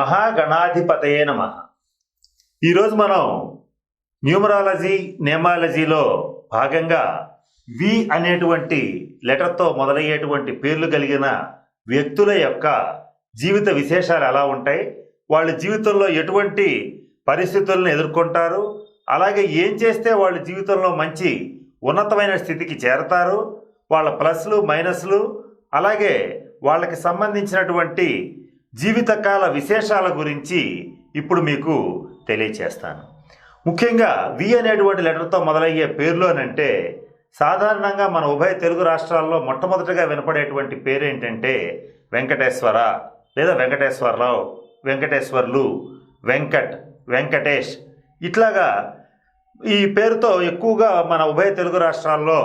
మహాగణాధిపతయే నమ. ఈరోజు మనం న్యూమరాలజీ నేమాలజీలో భాగంగా వి అనేటువంటి లెటర్తో మొదలయ్యేటువంటి పేర్లు కలిగిన వ్యక్తుల యొక్క జీవిత విశేషాలు ఎలా ఉంటాయి వాళ్ళ జీవితంలో ఎటువంటి పరిస్థితులను ఎదుర్కొంటారు అలాగే ఏం చేస్తే వాళ్ళ జీవితంలో మంచి ఉన్నతమైన స్థితికి చేరతారు వాళ్ళ ప్లస్లు మైనస్లు అలాగే వాళ్ళకి సంబంధించినటువంటి జీవితకాల విశేషాల గురించి ఇప్పుడు మీకు తెలియచేస్తాను. ముఖ్యంగా వి అనేటువంటి లెటర్తో మొదలయ్యే పేర్లు అని అంటే సాధారణంగా మన ఉభయ తెలుగు రాష్ట్రాల్లో మొట్టమొదటిగా వినపడేటువంటి పేరు ఏంటంటే వెంకటేశ్వర లేదా వెంకటేశ్వరరావు వెంకటేశ్వర్లు వెంకట్ వెంకటేష్. ఇట్లాగా ఈ పేరుతో ఎక్కువగా మన ఉభయ తెలుగు రాష్ట్రాల్లో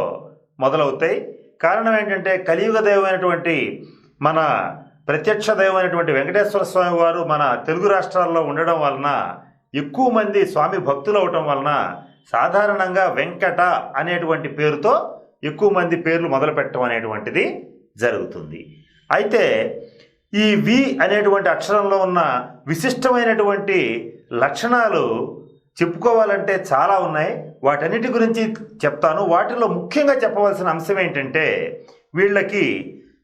మొదలవుతాయి. కారణం ఏంటంటే కలియుగ దైవమైనటువంటి మన ప్రత్యక్ష దైవమైనటువంటి వెంకటేశ్వర స్వామి వారు మన తెలుగు రాష్ట్రాల్లో ఉండడం వలన ఎక్కువ మంది స్వామి భక్తులు అవటం వలన సాధారణంగా వెంకట అనేటువంటి పేరుతో ఎక్కువ మంది పేర్లు మొదలుపెట్టడం అనేటువంటిది జరుగుతుంది. అయితే ఈ వి అనేటువంటి అక్షరంలో ఉన్న విశిష్టమైనటువంటి లక్షణాలు చెప్పుకోవాలంటే చాలా ఉన్నాయి. వాటన్నిటి గురించి చెప్తాను. వాటిలో ముఖ్యంగా చెప్పవలసిన అంశం ఏంటంటే వీళ్ళకి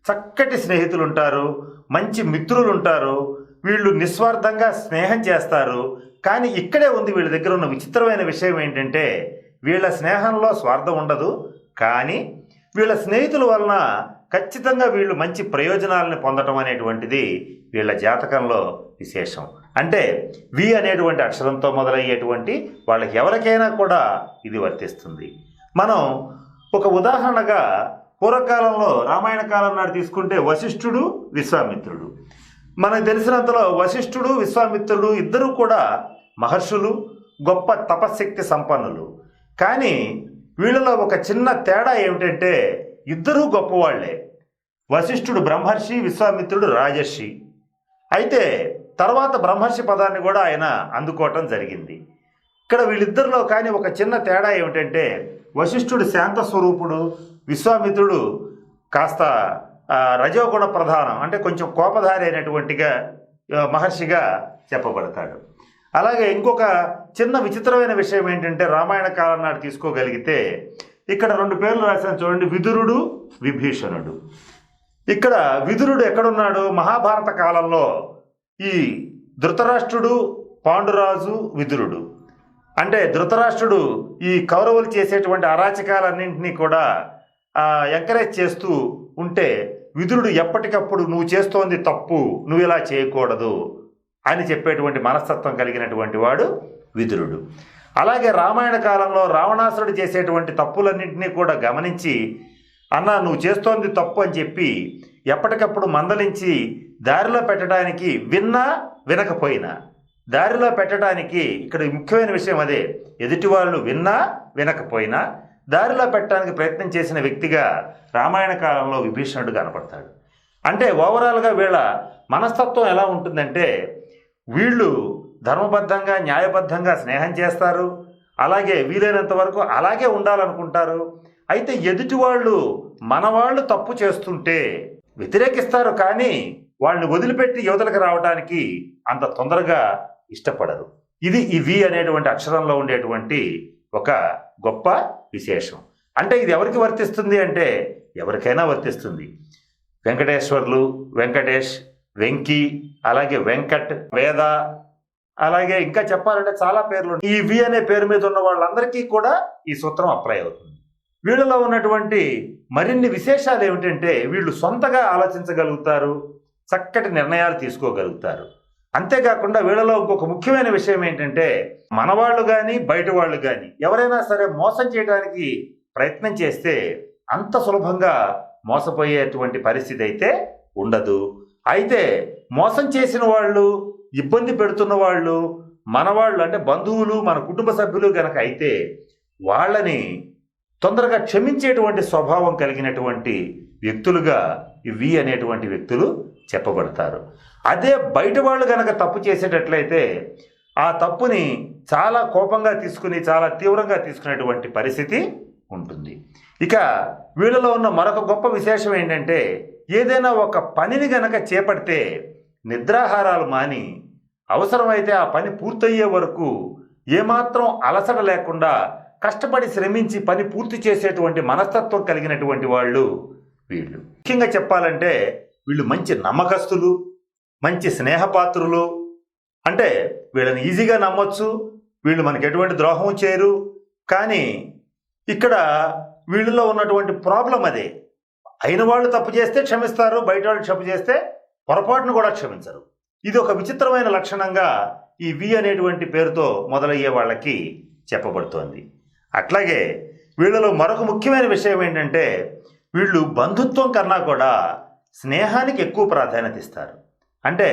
చక్కటి స్నేహితులు ఉంటారు మంచి మిత్రులు ఉంటారు వీళ్ళు నిస్వార్థంగా స్నేహం చేస్తారు. కానీ ఇక్కడే ఉంది వీళ్ళ దగ్గర ఉన్న విచిత్రమైన విషయం ఏంటంటే వీళ్ళ స్నేహంలో స్వార్థం ఉండదు. కానీ వీళ్ళ స్నేహితుల వలన ఖచ్చితంగా వీళ్ళు మంచి ప్రయోజనాలను పొందటం అనేటువంటిది వీళ్ళ జాతకంలో విశేషం. అంటే వి అనేటువంటి అక్షరంతో మొదలయ్యేటువంటి వాళ్ళకి ఎవరికైనా కూడా ఇది వర్తిస్తుంది. మనం ఒక ఉదాహరణగా పూర్వకాలంలో రామాయణ కాలం నాడు తీసుకుంటే వశిష్ఠుడు విశ్వామిత్రుడు. మనకు తెలిసినంతలో వశిష్ఠుడు విశ్వామిత్రుడు ఇద్దరూ కూడా మహర్షులు గొప్ప తపశక్తి సంపన్నులు. కానీ వీళ్ళలో ఒక చిన్న తేడా ఏమిటంటే ఇద్దరూ గొప్పవాళ్ళే. వశిష్ఠుడు బ్రహ్మర్షి విశ్వామిత్రుడు రాజర్షి. అయితే తర్వాత బ్రహ్మర్షి పదాన్ని కూడా ఆయన అందుకోవటం జరిగింది. ఇక్కడ వీళ్ళిద్దరిలో కానీ ఒక చిన్న తేడా ఏమిటంటే వశిష్ఠుడు శాంత స్వరూపుడు విశ్వామిత్రుడు కాస్త రజోగుణ ప్రధానం అంటే కొంచెం కోపధారి అయినటువంటిగా మహర్షిగా చెప్పబడతాడు. అలాగే ఇంకొక చిన్న విచిత్రమైన విషయం ఏంటంటే రామాయణ కాలం నాడు తీసుకోగలిగితే ఇక్కడ రెండు పేర్లు రాశాను చూడండి విదురుడు విభీషణుడు. ఇక్కడ విదురుడు ఎక్కడున్నాడు? మహాభారత కాలంలో ఈ ధృతరాష్ట్రుడు పాండురాజు విదురుడు. అంటే ధృతరాష్ట్రుడు ఈ కౌరవులు చేసేటువంటి అరాచకాలన్నింటినీ కూడా ఎంకరేజ్ చేస్తూ ఉంటే విదురుడు ఎప్పటికప్పుడు నువ్వు చేస్తోంది తప్పు నువ్వు ఇలా చేయకూడదు అని చెప్పేటువంటి మనస్తత్వం కలిగినటువంటి వాడు విదురుడు. అలాగే రామాయణ కాలంలో రావణాసురుడు చేసేటువంటి తప్పులన్నింటినీ కూడా గమనించి అన్న నువ్వు చేస్తోంది తప్పు అని చెప్పి ఎప్పటికప్పుడు మందలించి దారిలో పెట్టడానికి విన్నా వినకపోయినా. దారిలో పెట్టడానికి ఇక్కడ ముఖ్యమైన విషయం అదే ఎదుటి వాళ్ళు విన్నా వినకపోయినా. దారిలో పెట్టడానికి ప్రయత్నం చేసిన వ్యక్తిగా రామాయణ కాలంలో విభీషణుడు కనపడతాడు. అంటే ఓవరాల్గా వీళ్ళ మనస్తత్వం ఎలా ఉంటుందంటే వీళ్ళు ధర్మబద్ధంగా న్యాయబద్ధంగా స్నేహం చేస్తారు. అలాగే వీలైనంత వరకు అలాగే ఉండాలనుకుంటారు. అయితే ఎదుటి వాళ్ళు మన వాళ్ళు తప్పు చేస్తుంటే వ్యతిరేకిస్తారు కానీ వాళ్ళని వదిలిపెట్టి యువతలకు రావడానికి అంత తొందరగా ఇష్టపడరు. ఇది ఈ వి అనేటువంటి అక్షరంలో ఉండేటువంటి ఒక గొప్ప విశేషం. అంటే ఇది ఎవరికి వర్తిస్తుంది అంటే ఎవరికైనా వర్తిస్తుంది. వెంకటేశ్వర్లు వెంకటేష్ వెంకీ అలాగే వెంకట్ వేద అలాగే ఇంకా చెప్పాలంటే చాలా పేర్లు ఈ వి అనే పేరు మీద ఉన్న వాళ్ళందరికీ కూడా ఈ సూత్రం అప్లై అవుతుంది. వీళ్ళలో ఉన్నటువంటి మరిన్ని విశేషాలు ఏమిటంటే వీళ్ళు సొంతగా ఆలోచించగలుగుతారు చక్కటి నిర్ణయాలు తీసుకోగలుగుతారు. అంతేకాకుండా వీళ్ళలో ఇంకొక ముఖ్యమైన విషయం ఏంటంటే మనవాళ్ళు కానీ బయట వాళ్ళు కానీ ఎవరైనా సరే మోసం చేయడానికి ప్రయత్నం చేస్తే అంత సులభంగా మోసపోయేటువంటి పరిస్థితి అయితే ఉండదు. అయితే మోసం చేసిన వాళ్ళు ఇబ్బంది పెడుతున్న వాళ్ళు మనవాళ్ళు అంటే బంధువులు మన కుటుంబ సభ్యులు గనక అయితే వాళ్ళని తొందరగా క్షమించేటువంటి స్వభావం కలిగినటువంటి వ్యక్తులుగా వి అనేటువంటి వ్యక్తులు చెప్పబడతారు. అదే బయట వాళ్ళు గనక తప్పు చేసేటట్లయితే ఆ తప్పుని చాలా కోపంగా తీసుకుని చాలా తీవ్రంగా తీసుకునేటువంటి పరిస్థితి ఉంటుంది. ఇక వీళ్ళలో ఉన్న మరొక గొప్ప విశేషం ఏంటంటే ఏదైనా ఒక పనిని గనక చేపడితే నిద్రాహారాలు మాని అవసరమైతే ఆ పని పూర్తయ్యే వరకు ఏమాత్రం అలసట లేకుండా కష్టపడి శ్రమించి పని పూర్తి చేసేటువంటి మనస్తత్వం కలిగినటువంటి వాళ్ళు వీళ్ళు. ముఖ్యంగా చెప్పాలంటే వీళ్ళు మంచి నమ్మకస్తులు మంచి స్నేహపాత్రులు. అంటే వీళ్ళని ఈజీగా నమ్మొచ్చు వీళ్ళు మనకి ఎటువంటి ద్రోహం చేయరు. కానీ ఇక్కడ వీళ్ళలో ఉన్నటువంటి ప్రాబ్లం అదే. అయిన వాళ్ళు తప్పు చేస్తే క్షమిస్తారు బయట వాళ్ళు తప్పు చేస్తే పొరపాటును కూడా క్షమించరు. ఇది ఒక విచిత్రమైన లక్షణంగా ఈ వి అనేటువంటి పేరుతో మొదలయ్యే వాళ్ళకి చెప్పబడుతోంది. అట్లాగే వీళ్ళలో మరొక ముఖ్యమైన విషయం ఏంటంటే వీళ్ళు బంధుత్వం కన్నా కూడా స్నేహానికి ఎక్కువ ప్రాధాన్యత ఇస్తారు. అంటే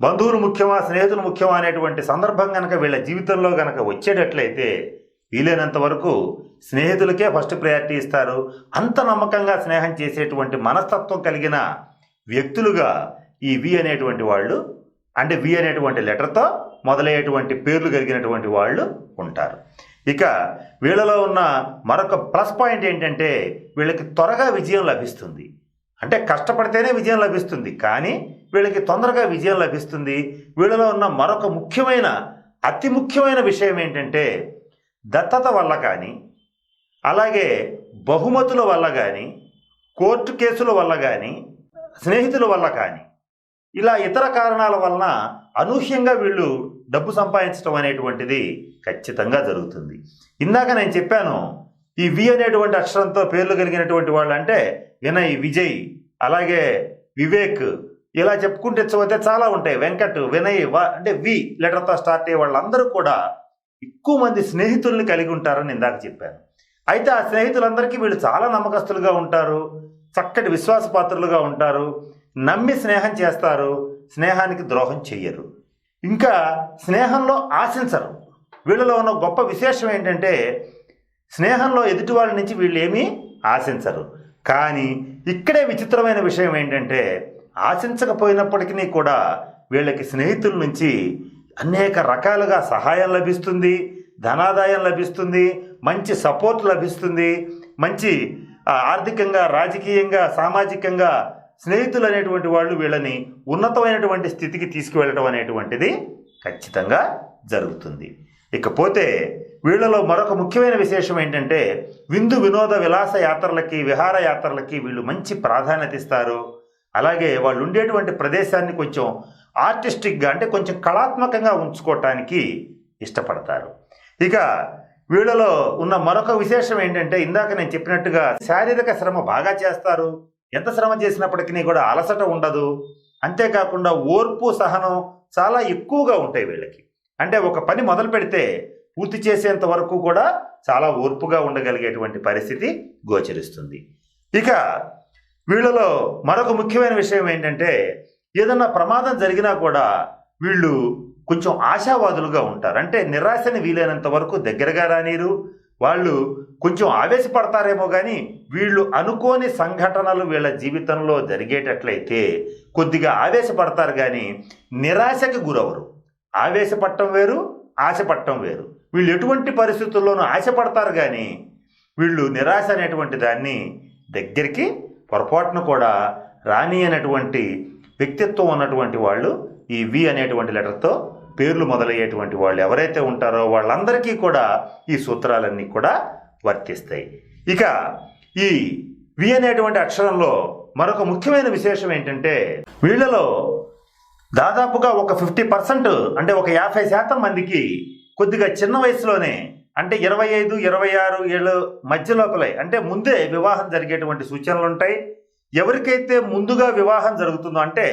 బంధువులు ముఖ్యమా స్నేహితులు ముఖ్యమా అనేటువంటి సందర్భం కనుక వీళ్ళ జీవితంలో కనుక వచ్చేటట్లయితే వీలైనంత వరకు స్నేహితులకే ఫస్ట్ ప్రయారిటీ ఇస్తారు. అంత నమ్మకంగా స్నేహం చేసేటువంటి మనస్తత్వం కలిగిన వ్యక్తులుగా ఈ వి అనేటువంటి వాళ్ళు అంటే వి అనేటువంటి లెటర్తో మొదలయ్యేటువంటి పేర్లు కలిగినటువంటి వాళ్ళు ఉంటారు. ఇక వీళ్ళలో ఉన్న మరొక ప్లస్ పాయింట్ ఏంటంటే వీళ్ళకి త్వరగా విజయం లభిస్తుంది. అంటే కష్టపడితేనే విజయం లభిస్తుంది కానీ వీళ్ళకి తొందరగా విజయం లభిస్తుంది. వీళ్ళలో ఉన్న మరొక ముఖ్యమైన అతి ముఖ్యమైన విషయం ఏంటంటే దత్తత వల్ల కానీ అలాగే బహుమతుల వల్ల కానీ కోర్టు కేసుల వల్ల కానీ స్నేహితుల వల్ల కానీ ఇలా ఇతర కారణాల వలన అనూహ్యంగా వీళ్ళు డబ్బు సంపాదించడం అనేటువంటిది ఖచ్చితంగా జరుగుతుంది. ఇందాక నేను చెప్పాను ఈ వి అనేటువంటి అక్షరంతో పేర్లు కలిగినటువంటి వాళ్ళు అంటే వినయ్ విజయ్ అలాగే వివేక్ ఇలా చెప్పుకుంటే చదివితే చాలా ఉంటాయి. వెంకట్ వినయ్ వా- అంటే వి లెటర్తో స్టార్ట్ అయ్యే వాళ్ళందరూ కూడా ఎక్కువ మంది స్నేహితుల్ని కలిగి ఉంటారని ఇందాక చెప్పాను. అయితే ఆ స్నేహితులందరికీ వీళ్ళు చాలా నమ్మకస్తులుగా ఉంటారు చక్కటి విశ్వాసపాత్రులుగా ఉంటారు నమ్మి స్నేహం చేస్తారు స్నేహానికి ద్రోహం చెయ్యరు. ఇంకా స్నేహంలో ఆశించరు. వీళ్ళలో ఉన్న గొప్ప విశేషం ఏంటంటే స్నేహంలో ఎదుటి వాళ్ళ నుంచి వీళ్ళు ఏమీ ఆశించరు. కానీ ఇక్కడే విచిత్రమైన విషయం ఏంటంటే ఆశించకపోయినప్పటికీ కూడా వీళ్ళకి స్నేహితుల నుంచి అనేక రకాలుగా సహాయం లభిస్తుంది ధనాదాయం లభిస్తుంది మంచి సపోర్ట్ లభిస్తుంది మంచి ఆర్థికంగా రాజకీయంగా సామాజికంగా స్నేహితులు అనేటువంటి వాళ్ళు వీళ్ళని ఉన్నతమైనటువంటి స్థితికి తీసుకువెళ్ళడం అనేటువంటిది ఖచ్చితంగా జరుగుతుంది. ఇకపోతే వీళ్ళలో మరొక ముఖ్యమైన విశేషం ఏంటంటే విందు వినోద విలాస యాత్రలకి విహార యాత్రలకి వీళ్ళు మంచి ప్రాధాన్యత ఇస్తారు. అలాగే వాళ్ళు ఉండేటువంటి ప్రదేశాన్ని కొంచెం ఆర్టిస్టిక్గా అంటే కొంచెం కళాత్మకంగా ఉంచుకోవటానికి ఇష్టపడతారు. ఇక వీళ్ళలో ఉన్న మరొక విశేషం ఏంటంటే ఇందాక నేను చెప్పినట్టుగా శారీరక శ్రమ బాగా చేస్తారు. ఎంత శ్రమ చేసినప్పటికీ కూడా అలసట ఉండదు. అంతేకాకుండా ఓర్పు సహనం చాలా ఎక్కువగా ఉంటాయి వీళ్ళకి. అంటే ఒక పని మొదలు పెడితే పూర్తి చేసేంత వరకు కూడా చాలా ఓర్పుగా ఉండగలిగేటువంటి పరిస్థితి గోచరిస్తుంది. ఇక వీళ్ళలో మరొక ముఖ్యమైన విషయం ఏంటంటే ఏదన్నా ప్రమాదం జరిగినా కూడా వీళ్ళు కొంచెం ఆశావాదులుగా ఉంటారు. అంటే నిరాశని వీలైనంత వరకు దగ్గరగా రానిరు వాళ్ళు కొంచెం ఆవేశపడతారేమో కానీ వీళ్ళు అనుకోని సంఘటనలు వీళ్ళ జీవితంలో జరిగేటట్లయితే కొద్దిగా ఆవేశపడతారు కానీ నిరాశకి గురవరు ఆవేశపడటం వేరు ఆశపడటం వేరు. వీళ్ళు ఎటువంటి పరిస్థితుల్లోనూ ఆశపడతారు కానీ వీళ్ళు నిరాశ అనేటువంటి దాన్ని దగ్గరికి పొరపాటును కూడా రాణి అనేటువంటి వ్యక్తిత్వం ఉన్నటువంటి వాళ్ళు ఈ వి అనేటువంటి లెటర్తో పేర్లు మొదలయ్యేటువంటి వాళ్ళు ఎవరైతే ఉంటారో వాళ్ళందరికీ కూడా ఈ సూత్రాలన్నీ కూడా వర్తిస్తాయి. ఇక ఈ వి అనేటువంటి అక్షరంలో మరొక ముఖ్యమైన విశేషం ఏంటంటే వీళ్ళలో దాదాపుగా ఒక ఫిఫ్టీ పర్సెంట్ అంటే ఒక యాభై శాతం మందికి కొద్దిగా చిన్న వయసులోనే అంటే ఇరవై ఐదు ఇరవై ఆరు ఏళ్ళు మధ్య లోపలే అంటే ముందే వివాహం జరిగేటువంటి సూచనలు ఉంటాయి. ఎవరికైతే ముందుగా వివాహం జరుగుతుందో అంటే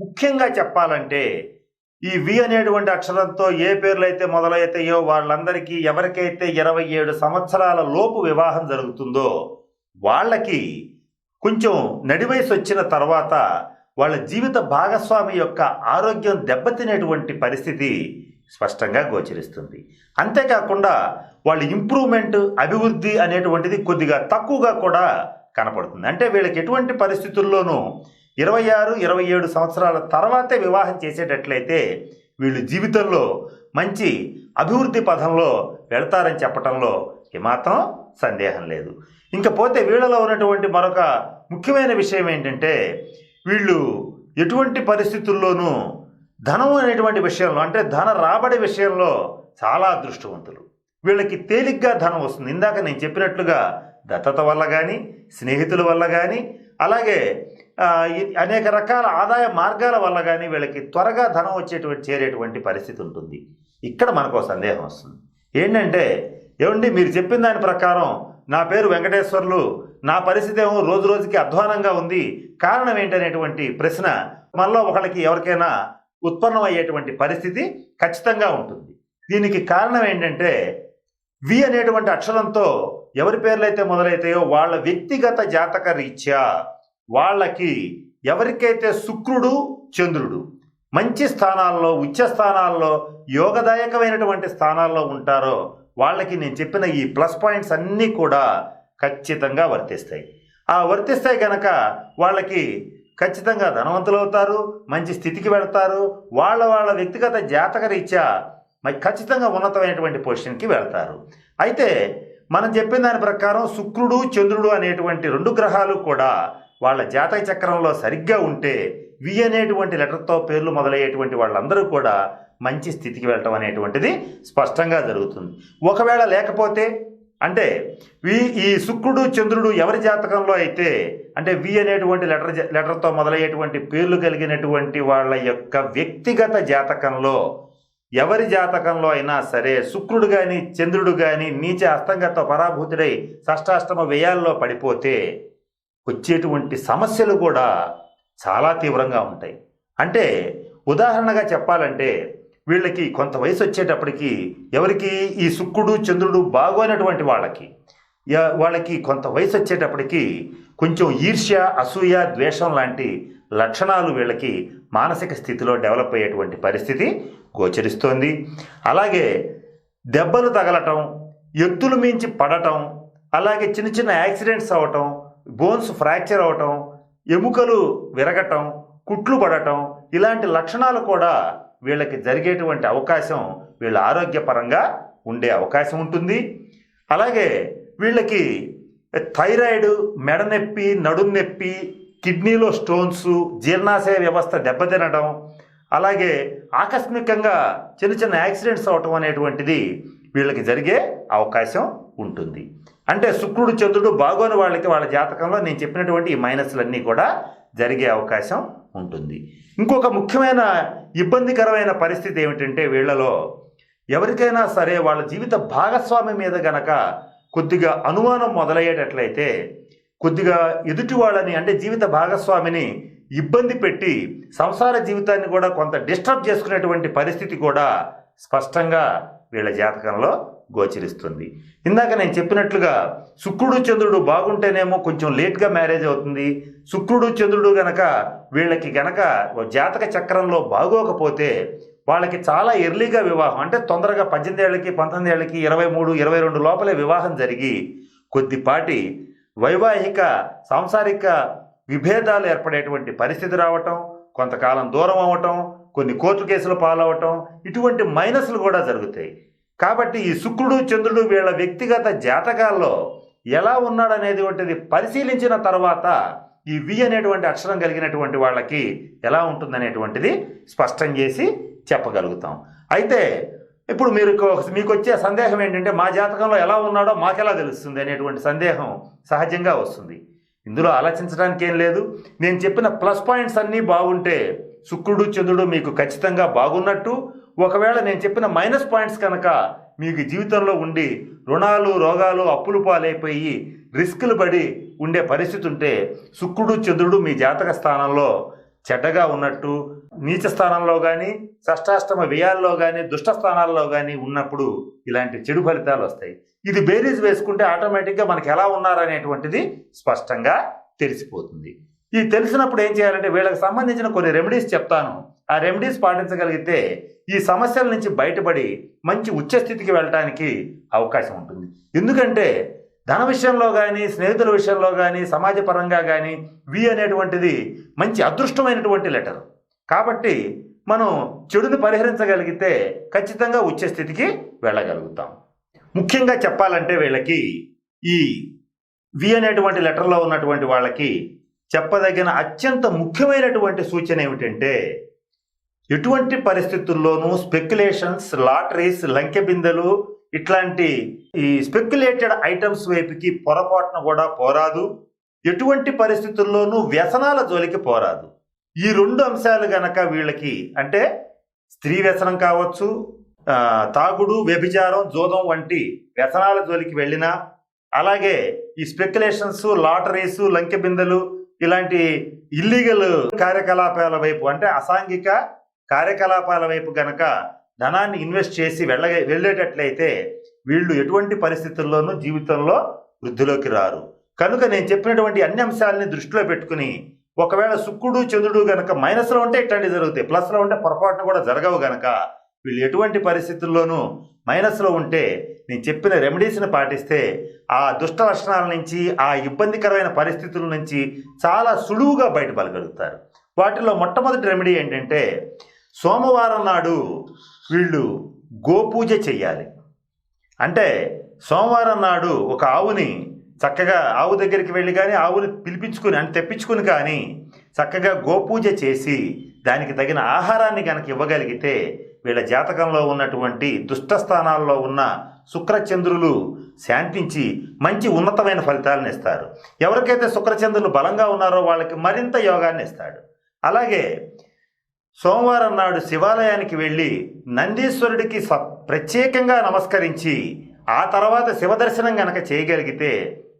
ముఖ్యంగా చెప్పాలంటే ఈ వి అనేటువంటి అక్షరంతో ఏ పేర్లు అయితే మొదలవుతాయో వాళ్ళందరికీ ఎవరికైతే ఇరవై ఏడు సంవత్సరాల లోపు వివాహం జరుగుతుందో వాళ్ళకి కొంచెం నడివయసు వచ్చిన తర్వాత వాళ్ళ జీవిత భాగస్వామి యొక్క ఆరోగ్యం దెబ్బతినేటువంటి పరిస్థితి స్పష్టంగా గోచరిస్తుంది. అంతేకాకుండా వాళ్ళ ఇంప్రూవ్మెంట్ అభివృద్ధి అనేటువంటిది కొద్దిగా తక్కువగా కూడా కనపడుతుంది. అంటే వీళ్ళకి ఎటువంటి పరిస్థితుల్లోనూ ఇరవై ఆరు ఇరవై ఏడు సంవత్సరాల తర్వాతే వివాహం చేసేటట్లయితే వీళ్ళు జీవితంలో మంచి అభివృద్ధి పథంలో వెళ్తారని చెప్పటంలో ఏమాత్రం సందేహం లేదు. ఇంకపోతే వీళ్ళలో ఉన్నటువంటి మరొక ముఖ్యమైన విషయం ఏంటంటే వీళ్ళు ఎటువంటి పరిస్థితుల్లోనూ ధనం అనేటువంటి విషయంలో అంటే ధన రాబడి విషయంలో చాలా అదృష్టవంతులు. వీళ్ళకి తేలిగ్గా ధనం వస్తుంది. ఇందాక నేను చెప్పినట్లుగా దత్తత వల్ల కానీ స్నేహితుల వల్ల కానీ అలాగే అనేక రకాల ఆదాయ మార్గాల వల్ల కానీ వీళ్ళకి త్వరగా ధనం వచ్చేటువంటి చేరేటువంటి పరిస్థితి ఉంటుంది. ఇక్కడ మనకు సందేహం వస్తుంది. ఏంటంటే ఏమండి మీరు చెప్పిన దాని ప్రకారం నా పేరు వెంకటేశ్వర్లు నా పరిస్థితి ఏమో రోజు రోజుకి అధ్వానంగా ఉంది. కారణం ఏంటనేటువంటి ప్రశ్న మనలో ఒకళ్ళకి ఎవరికైనా ఉత్పన్నమయ్యేటువంటి పరిస్థితి ఖచ్చితంగా ఉంటుంది. దీనికి కారణం ఏంటంటే వి అనేటువంటి అక్షరంతో ఎవరి పేర్లైతే మొదలైతాయో వాళ్ళ వ్యక్తిగత జాతక రీత్యా వాళ్ళకి ఎవరికైతే శుక్రుడు చంద్రుడు మంచి స్థానాల్లో ఉచ్చ స్థానాల్లో యోగదాయకమైనటువంటి స్థానాల్లో ఉంటారో వాళ్ళకి నేను చెప్పిన ఈ ప్లస్ పాయింట్స్ అన్నీ కూడా ఖచ్చితంగా వర్తిస్తాయి. ఆ వర్తిస్తాయి కనుక వాళ్ళకి ఖచ్చితంగా ధనవంతులు అవుతారు మంచి స్థితికి వెళ్తారు వాళ్ళ వాళ్ళ వ్యక్తిగత జాతకరీత్యా మరి ఖచ్చితంగా ఉన్నతమైనటువంటి పొజిషన్కి వెళ్తారు. అయితే మనం చెప్పిన దాని ప్రకారం శుక్రుడు చంద్రుడు అనేటువంటి రెండు గ్రహాలు కూడా వాళ్ళ జాతక చక్రంలో సరిగ్గా ఉంటే వి అనేటువంటి లెటర్తో పేర్లు మొదలయ్యేటువంటి వాళ్ళందరూ కూడా మంచి స్థితికి వెళ్ళటం అనేటువంటిది స్పష్టంగా జరుగుతుంది. ఒకవేళ లేకపోతే అంటే వి ఈ శుక్రుడు చంద్రుడు ఎవరి జాతకంలో అయితే అంటే వి అనేటువంటి లెటర్ లెటర్తో మొదలయ్యేటువంటి పేర్లు కలిగినటువంటి వాళ్ళ యొక్క వ్యక్తిగత జాతకంలో ఎవరి జాతకంలో అయినా సరే శుక్రుడు కానీ చంద్రుడు కానీ నీచ అస్తంగత పరాభూతుడై షష్టాష్టమ వ్యయాల్లో పడిపోతే వచ్చేటువంటి సమస్యలు కూడా చాలా తీవ్రంగా ఉంటాయి. అంటే ఉదాహరణగా చెప్పాలంటే వీళ్ళకి కొంత వయసు వచ్చేటప్పటికి ఎవరికి? ఈ శుక్రుడు చంద్రుడు బాగోనటువంటి వాళ్ళకి. వాళ్ళకి కొంత వయసు వచ్చేటప్పటికి కొంచెం ఈర్ష్య అసూయ ద్వేషం లాంటి లక్షణాలు వీళ్ళకి మానసిక స్థితిలో డెవలప్ అయ్యేటువంటి పరిస్థితి గోచరిస్తోంది. అలాగే దెబ్బలు తగలటం ఎత్తులు మించి పడటం అలాగే చిన్న చిన్న యాక్సిడెంట్స్ అవ్వటం బోన్స్ ఫ్రాక్చర్ అవ్వటం ఎముకలు విరగటం కుట్లు పడటం ఇలాంటి లక్షణాలు కూడా వీళ్ళకి జరిగేటువంటి అవకాశం వీళ్ళ ఆరోగ్యపరంగా ఉండే అవకాశం ఉంటుంది. అలాగే వీళ్ళకి థైరాయిడ్ మెడ నొప్పి నడుం నొప్పి కిడ్నీలో స్టోన్స్ జీర్ణాశయ వ్యవస్థ దెబ్బతినడం అలాగే ఆకస్మికంగా చిన్న చిన్న యాక్సిడెంట్స్ అవటం అనేటువంటిది వీళ్ళకి జరిగే అవకాశం ఉంటుంది. అంటే శుక్రుడు చంద్రుడు బాగోని వాళ్ళకి వాళ్ళ జాతకంలో నేను చెప్పినటువంటి ఈ మైనస్లన్నీ కూడా జరిగే అవకాశం ఉంటుంది. ఇంకొక ముఖ్యమైన ఇబ్బందికరమైన పరిస్థితి ఏమిటంటే వీళ్ళలో ఎవరికైనా సరే వాళ్ళ జీవిత భాగస్వామి మీద గనక కొద్దిగా అనుమానం మొదలయ్యేటట్లయితే కొద్దిగా ఎదుటి వాళ్ళని అంటే జీవిత భాగస్వామిని ఇబ్బంది పెట్టి సంసార జీవితాన్ని కూడా కొంత డిస్టర్బ్ చేసుకునేటువంటి పరిస్థితి కూడా స్పష్టంగా వీళ్ళ జాతకంలో గోచరిస్తుంది. ఇందాక నేను చెప్పినట్లుగా శుక్రుడు చంద్రుడు బాగుంటేనేమో కొంచెం లేట్గా మ్యారేజ్ అవుతుంది. శుక్రుడు చంద్రుడు గనక వీళ్ళకి గనక జాతక చక్రంలో బాగోకపోతే వాళ్ళకి చాలా ఎర్లీగా వివాహం అంటే తొందరగా పద్దెనిమిది ఏళ్ళకి పంతొమ్మిది ఏళ్ళకి ఇరవై మూడు ఇరవై రెండు లోపలే వివాహం జరిగి కొద్దిపాటి వైవాహిక సాంసారిక విభేదాలు ఏర్పడేటువంటి పరిస్థితి రావటం కొంతకాలం దూరం అవ్వటం కొన్ని కోర్టు కేసులు పాలవటం ఇటువంటి మైనస్లు కూడా జరుగుతాయి. కాబట్టి ఈ శుక్రుడు చంద్రుడు వీళ్ళ వ్యక్తిగత జాతకాల్లో ఎలా ఉన్నాడనేది వంటిది పరిశీలించిన తర్వాత ఈ వి అనేటువంటి అక్షరం కలిగినటువంటి వాళ్ళకి ఎలా ఉంటుందనేటువంటిది స్పష్టం చేసి చెప్పగలుగుతాం. అయితే ఇప్పుడు మీరు మీకు వచ్చే సందేహం ఏంటంటే మా జాతకంలో ఎలా ఉన్నాడో మాకెలా తెలుస్తుంది అనేటువంటి సందేహం సహజంగా వస్తుంది. ఇందులో ఆలోచించడానికి ఏం లేదు. నేను చెప్పిన ప్లస్ పాయింట్స్ అన్నీ బాగుంటే శుక్రుడు చంద్రుడు మీకు ఖచ్చితంగా బాగున్నట్టు ఒకవేళ నేను చెప్పిన మైనస్ పాయింట్స్ కనుక మీకు జీవితంలో ఉండి రుణాలు రోగాలు అప్పులు పాలైపోయి రిస్కులు పడి ఉండే పరిస్థితి ఉంటే శుక్రుడు చంద్రుడు మీ జాతక స్థానంలో చెడ్డగా ఉన్నట్టు నీచ స్థానంలో కానీ షష్టాష్టమ వ్యయాల్లో కానీ దుష్ట స్థానాల్లో కానీ ఉన్నప్పుడు ఇలాంటి చెడు ఫలితాలు వస్తాయి. ఇది బేరీజ్ వేసుకుంటే ఆటోమేటిక్గా మనకి ఎలా ఉన్నారనేటువంటిది స్పష్టంగా తెలిసిపోతుంది. ఈ తెలిసినప్పుడు ఏం చేయాలంటే వీళ్ళకి సంబంధించిన కొన్ని రెమెడీస్ చెప్తాను. ఆ రెమెడీస్ పాటించగలిగితే ఈ సమస్యల నుంచి బయటపడి మంచి ఉచ్చస్థితికి వెళ్ళటానికి అవకాశం ఉంటుంది. ఎందుకంటే ధన విషయంలో కానీ స్నేహితుల విషయంలో కానీ సమాజపరంగా కానీ వి అనేటువంటిది మంచి అదృష్టమైనటువంటి లెటర్. కాబట్టి మనం చెడుని పరిహరించగలిగితే ఖచ్చితంగా ఉచ్చస్థితికి వెళ్ళగలుగుతాం. ముఖ్యంగా చెప్పాలంటే వీళ్ళకి ఈ వి అనేటువంటి లెటర్లో ఉన్నటువంటి వాళ్ళకి చెప్పదగిన అత్యంత ముఖ్యమైనటువంటి సూచన ఏమిటంటే ఎటువంటి పరిస్థితుల్లోనూ స్పెక్యులేషన్స్ లాటరీస్ లంకె బిందెలు ఇట్లాంటి ఈ స్పెక్యులేటెడ్ ఐటమ్స్ వైపుకి పొరపాటున కూడా పోరాదు. ఎటువంటి పరిస్థితుల్లోనూ వ్యసనాల జోలికి పోరాదు. ఈ రెండు అంశాలు గనక వీళ్ళకి అంటే స్త్రీ వ్యసనం కావచ్చు తాగుడు వ్యభిచారం జోదం వంటి వ్యసనాల జోలికి వెళ్ళినా అలాగే ఈ స్పెక్యులేషన్స్ లాటరీస్ లంకె బిందెలు ఇలాంటి ఇల్లీగల్ కార్యకలాపాల వైపు అంటే అసాంఘిక కార్యకలాపాల వైపు గనక ధనాన్ని ఇన్వెస్ట్ చేసి వెళ్ళ వెళ్ళేటట్లయితే వీళ్ళు ఎటువంటి పరిస్థితుల్లోనూ జీవితంలో వృద్ధిలోకి రారు. కనుక నేను చెప్పినటువంటి అన్ని అంశాలని దృష్టిలో పెట్టుకుని ఒకవేళ శుక్రుడు చంద్రుడు గనక మైనస్లో ఉంటే ఇట్లాంటివి జరుగుతాయి. ప్లస్లో ఉంటే పొరపాటున కూడా జరగవు గనక వీళ్ళు ఎటువంటి పరిస్థితుల్లోనూ మైనస్లో ఉంటే నేను చెప్పిన రెమెడీస్ని పాటిస్తే ఆ దుష్ట లక్షణాల నుంచి ఆ ఇబ్బందికరమైన పరిస్థితుల నుంచి చాలా సులువుగా బయటపడగలుగుతారు. వాటిలో మొట్టమొదటి రెమెడీ ఏంటంటే సోమవారం నాడు వీళ్ళు గోపూజ చెయ్యాలి. అంటే సోమవారం నాడు ఒక ఆవుని చక్కగా ఆవు దగ్గరికి వెళ్ళి కానీ ఆవుని పిలిపించుకుని అంటే తెప్పించుకుని కానీ చక్కగా గోపూజ చేసి దానికి తగిన ఆహారాన్ని కనుక ఇవ్వగలిగితే వీళ్ళ జాతకంలో ఉన్నటువంటి దుష్టస్థానాల్లో ఉన్న శుక్రచంద్రులు శాంతించి మంచి ఉన్నతమైన ఫలితాలను ఇస్తారు. ఎవరికైతే శుక్రచంద్రులు బలంగా ఉన్నారో వాళ్ళకి మరింత యోగాన్ని ఇస్తాడు. అలాగే సోమవారం నాడు శివాలయానికి వెళ్ళి నందీశ్వరుడికి స ప్రత్యేకంగా నమస్కరించి ఆ తర్వాత శివదర్శనం గనక చేయగలిగితే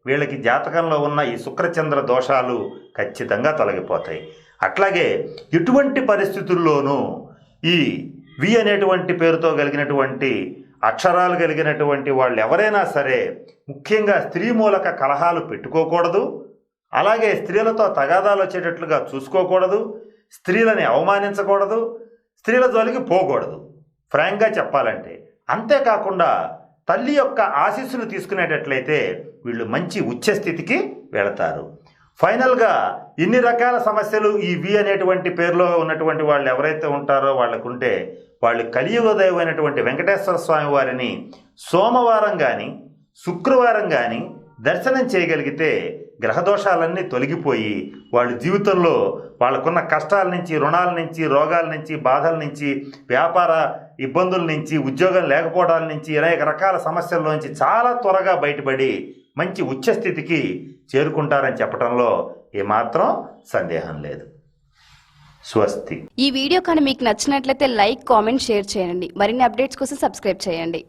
వీళ్ళకి జాతకంలో ఉన్న ఈ శుక్రచంద్ర దోషాలు ఖచ్చితంగా తొలగిపోతాయి. అట్లాగే ఎటువంటి పరిస్థితుల్లోనూ ఈ వి అనేటువంటి పేరుతో కలిగినటువంటి అక్షరాలు కలిగినటువంటి వాళ్ళు ఎవరైనా సరే ముఖ్యంగా స్త్రీ మూలక కలహాలు పెట్టుకోకూడదు. అలాగే స్త్రీలతో తగాదాలు వచ్చేటట్లుగా చూసుకోకూడదు. స్త్రీలని అవమానించకూడదు స్త్రీల జోలికి పోకూడదు. ఫ్రాంక్గా చెప్పాలంటే అంతేకాకుండా తల్లి యొక్క ఆశీస్సులు తీసుకునేటట్లయితే వీళ్ళు మంచి ఉచ్చస్థితికి వెళతారు. ఫైనల్గా ఇన్ని రకాల సమస్యలు ఈ వి అనేటువంటి పేరులో ఉన్నటువంటి వాళ్ళు ఎవరైతే ఉంటారో వాళ్ళకుంటే వాళ్ళు కలియుగదైవైనటువంటి వెంకటేశ్వర స్వామి వారిని సోమవారం కానీ శుక్రవారం కానీ దర్శనం చేయగలిగితే గ్రహదోషాలన్నీ తొలగిపోయి వాళ్ళ జీవితంలో వాళ్ళకున్న కష్టాల నుంచి రుణాల నుంచి రోగాల నుంచి బాధల నుంచి వ్యాపార ఇబ్బందుల నుంచి ఉద్యోగం లేకపోవడాల నుంచి అనేక రకాల సమస్యల్లోంచి చాలా త్వరగా బయటపడి మంచి ఉచ్చస్థితికి చేరుకుంటారని చెప్పడంలో ఏమాత్రం సందేహం లేదు. స్వస్తి. ఈ వీడియో కానీ మీకు నచ్చినట్లయితే లైక్ కామెంట్ షేర్ చేయండి. మరిన్ని అప్డేట్స్ కోసం సబ్స్క్రైబ్ చేయండి.